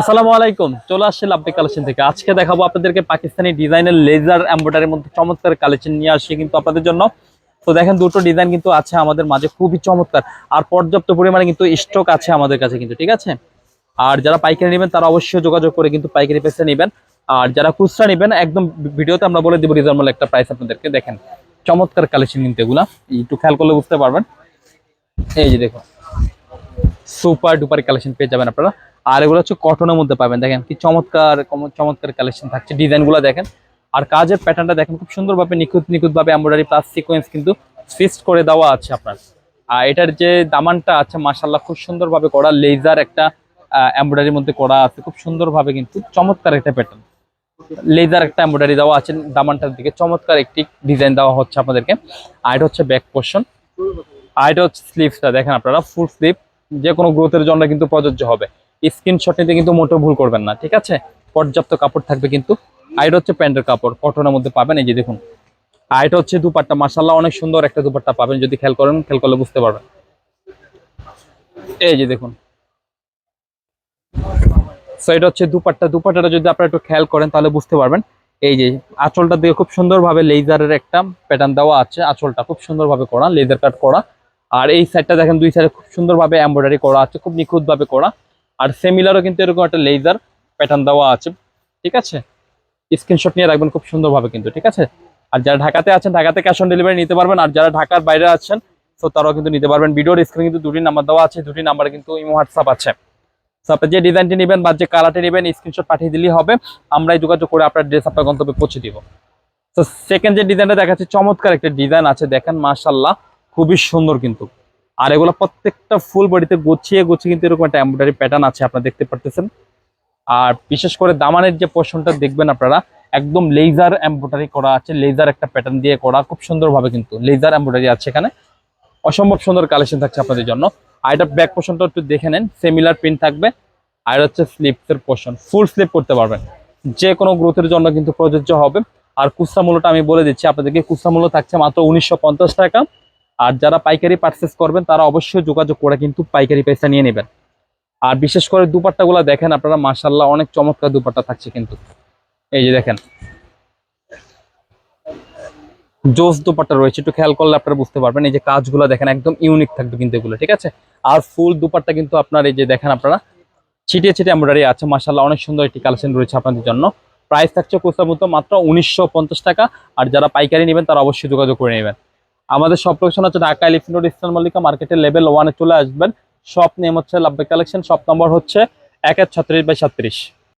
আসসালামু আলাইকুম, চলে আসছে লাভলি কালেকশন থেকে। আজকে দেখাবো আপনাদেরকে পাকিস্তানি ডিজাইনের লেজার এম্ব্রয়ডারির মধ্যে চমৎকার কালেকশন নিয়ে আসছি কিন্তু আপনাদের জন্য। তো দেখেন, দুটো ডিজাইন কিন্তু আছে আমাদের মাঝে, খুবই চমৎকার। আর পর্যাপ্ত পরিমাণে কিন্তু স্টক আছে আমাদের কাছে কিন্তু, ঠিক আছে? আর যারা পাইকারি নেবেন, তারা অবশ্যই যোগাযোগ করে কিন্তু পাইকারি পেসে নেবেন। আর যারা খুচরা নেবেন, একদম ভিডিওতে আমরা বলে দেবো রিজনেবল একটা প্রাইস আপনাদেরকে, দেখেন। চমৎকার কালেকশন কিন্তু এগুলা। একটু খেয়াল করলে বুঝতে পারবেন। এই যে দেখুন সুপার ডুপার কালেকশন পেয়ে যাবেন আপনারা। আর এগুলো হচ্ছে কটনের মধ্যে পাবেন। দেখেন কি চমৎকার চমৎকার কালেকশন থাকছে। ডিজাইনগুলো দেখেন। আর কাজের প্যাটার্নটা দেখেন, খুব সুন্দরভাবে নিখুঁত, নিখুঁতভাবে এমব্রয়ডারি প্লাস সিকোয়েন্স কিন্তু ফিক্সড করে দেওয়া আছে আপনার। আর এটার যে দামানটা আছে মাসাল্লাহ খুব সুন্দরভাবে করা লেজার একটা এমব্রয়ডারির মধ্যে করা আছে। খুব সুন্দরভাবে কিন্তু চমৎকার একটা প্যাটার্ন লেজার একটা এমব্রয়ডারি দেওয়া আছে দামানটার দিকে। চমৎকার একটি ডিজাইন দেওয়া হচ্ছে আপনাদেরকে। আর এটা হচ্ছে ব্যাক পোর্শন আর এটা হচ্ছে স্লিভসটা দেখেন আপনারা ফুল স্লিভ যে কোনো গ্রোথের জন্য কিন্তু প্রযোজ্য হবে। স্ক্রিনশট নিতে কিন্তু মোটেও ভুল করবেন না, ঠিক আছে? পর্যাপ্ত কাপড় থাকবে কিন্তু। আর হচ্ছে প্যান্টের কাপড় কটনের মধ্যে পাবেন, এই যে দেখুন। আর এটা হচ্ছে দুপাট্টা মাসাল্লাহ অনেক সুন্দর একটা দুপাট্টা পাবেন, যদি খেয়াল করেন, খেয়াল করলে বুঝতে পারবেন। এই যে দেখুন। সো এটা হচ্ছে দুপাট্টা, দুপাট্টাটা যদি আপনারা একটু খেয়াল করেন, তাহলে বুঝতে পারবেন। এই যে আঁচলটা দিয়ে খুব সুন্দরভাবে লেজারের একটা প্যাটার্ন দেওয়া আছে, আঁচলটা খুব সুন্দরভাবে করা লেজার কাট করা। আর এই সাইডটা দেখেন, দুই সাইডে খুব সুন্দরভাবে এমব্রয়ডারি করা আছে, খুব নিখুঁতভাবে করা। আর সেমিলারও কিন্তু এরকম একটা লেজার প্যাটার্ন দেওয়া আছে, ঠিক আছে? স্ক্রিনশট নিয়ে রাখবেন খুব সুন্দরভাবে কিন্তু, ঠিক আছে? আর যারা ঢাকাতে আছেন ঢাকাতে ক্যাশ অন ডেলিভারি নিতে পারবেন, আর যারা ঢাকার বাইরে আছেন তো তারাও কিন্তু নিতে পারবেন। ভিডিওর স্ক্রিনে কিন্তু দুটি নাম্বার দেওয়া আছে, দুটি নাম্বার কিন্তু ইমো হোয়াটসঅ্যাপ আছে। তো আপনি যে ডিজাইনটি নেবেন বা যে কালারটি নেবেন স্ক্রিনশট পাঠিয়ে দিলেই হবে। আমরাই যোগাযোগ করে আপনার ড্রেস আপনার গন্তব্যে পৌঁছে দিব। তো সেকেন্ড যে ডিজাইনটা দেখাচ্ছে, চমৎকার একটা ডিজাইন আছে, দেখেন মাশাল্লাহ খুবই সুন্দর কিন্তু। আর এগুলো প্রত্যেকটা ফুল বডিতে গুছিয়ে গুছিয়ে কিন্তু এরকম একটা এমব্রয়ডারি প্যাটার্ন আছে, আপনারা দেখতে পারতেছেন। আর বিশেষ করে দামানের যে পোর্শনটা দেখবেন আপনারা, একদম লেজার এমব্রয়ডারি করা আছে লেজার একটা প্যাটার্ন দিয়ে করা, খুব সুন্দরভাবে কিন্তু লেজার এমব্রয়ডারি আছে এখানে। অসম্ভব সুন্দর কালেকশন থাকছে আপনাদের জন্য। আর এটা ব্যাক পোর্শনটা একটু দেখে নেন সেমিলার প্রিন্ট থাকবে। আর হচ্ছে স্লিপসের পোর্শন ফুল স্লিপ করতে পারবেন। যে কোনো গ্রোথের জন্য কিন্তু প্রযোজ্য হবে। আর কুচরা মূল্যটা আমি বলে দিচ্ছি, আপনাদেরকে কুচরা মূল্য থাকছে মাত্র উনিশশো পঞ্চাশ টাকা। আর যারা পাইকারি পারচেস করবেন, তারা অবশ্যই যোগাযোগ করে কিন্তু পাইকারি পয়সা নিয়ে নেবেন। আর বিশেষ করে দুপাট্টাগুলো দেখেন আপনারা মার্শাল্লাহ অনেক চমৎকার দুপাট্টা থাকছে কিন্তু। এই যে দেখেন। জোস দুপাট্টা রয়েছে, একটু খেয়াল করলে আপনারা বুঝতে পারবেন। এই যে কাজগুলো দেখেন, একদম ইউনিক থাকবে কিন্তু এগুলো, ঠিক আছে? আর ফুল দুপাট্টা কিন্তু আপনার এই যে দেখেন আপনারা, ছিটিয়ে ছিটিয়ে এমব্রয়ডারি আছে মার্শাল্লাহ অনেক সুন্দর একটি কালেকশন রয়েছে আপনাদের জন্য। প্রাইস থাকছে কোথাও মতো মাত্র উনিশশো পঞ্চাশ টাকা, আর যারা পাইকারি নেবেন, তারা অবশ্যই যোগাযোগ করে নেবেন। আমাদের সব লোকেশন হচ্ছে ঢাকা এলিফিন রোড, ইসলাম মল্লিকা মার্কেটের লেভেল ওয়ানে চলে আসবেন। শপ নেম হচ্ছে লাভবে কালেকশন শপ নম্বর হচ্ছে এক এক ছত্রিশ বাই সাত্রিশ।